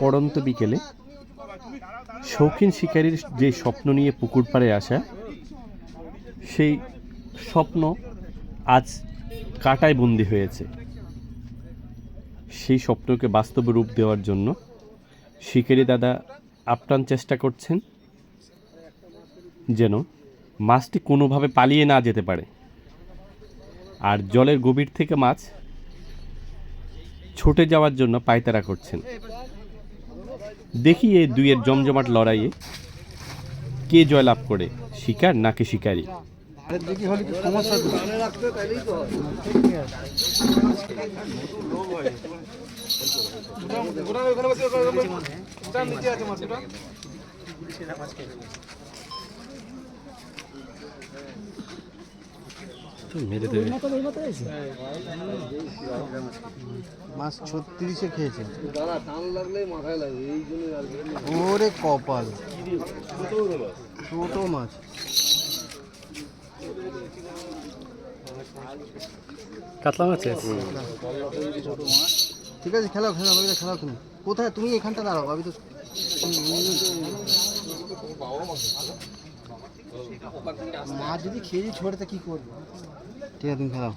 পড়ন্ত বিকেলে শৌখিন শিকারীর যে স্বপ্ন নিয়ে পুকুর পাড়ে আসা, সেই স্বপ্ন আজ কাটায় বন্দি হয়েছে। সেই স্বপ্নকে বাস্তবে রূপ দেওয়ার জন্য শিকারি দাদা আপ্রাণ চেষ্টা করছেন যেন মাছটি কোনোভাবে পালিয়ে না যেতে পারে। আর জলের গভীর থেকে মাছ ছুটে যাওয়ার জন্য পায়তারা করছেন। দেখি এই দুইয়ের জমজমাট লড়াইয়ে কে জয়লাভ করে, শিকার নাকি শিকারী? সমস্যা তো মেরে দেবে। মাছ ছত্রিশে খেয়েছে। ওরে কপাল। ছোট মাছ। কাতলা মাছ ঠিক আছে খেলাও খেলাও বাবিদা খেলাও তুমি। কোথায়? তুমি এখানটা দাঁড়াও বাবি তো মাছ যদি খেয়ে ছোড়ে তা কি করবে? ঠিক আছে, তুমি খেলাও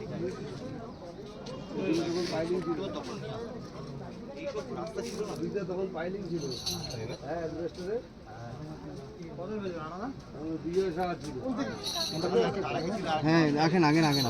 হ্যাঁ রাখেন, আগে আগে না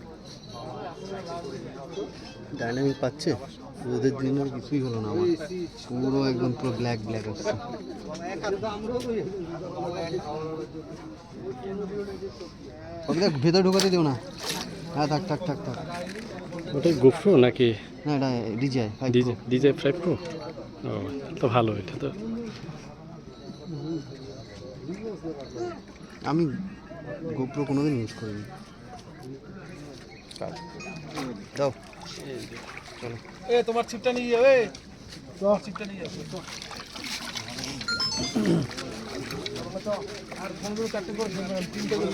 ডাইনামিক পাচ্ছে? রোদের দিনের কিছুই হলো না আমার। পুরো একদম পুরো ব্ল্যাক ব্ল্যাক আসছে ভেতরে ঢোকাতে দিও না। হ্যাঁ থাক থাক থাক থাক। ওটাই গোফ্রো নাকি? না এটা DJI DJ DJ five pro ও তো ভালো এটা তো। আমি গোপ্রো কোনোদিন ইউজ করিনি। দাও এ তোমার ছিপটা নিয়ে যাবে তোমার ছিপটা নিয়ে যাবে আর ফোন করে চারটে করে তিনটে করে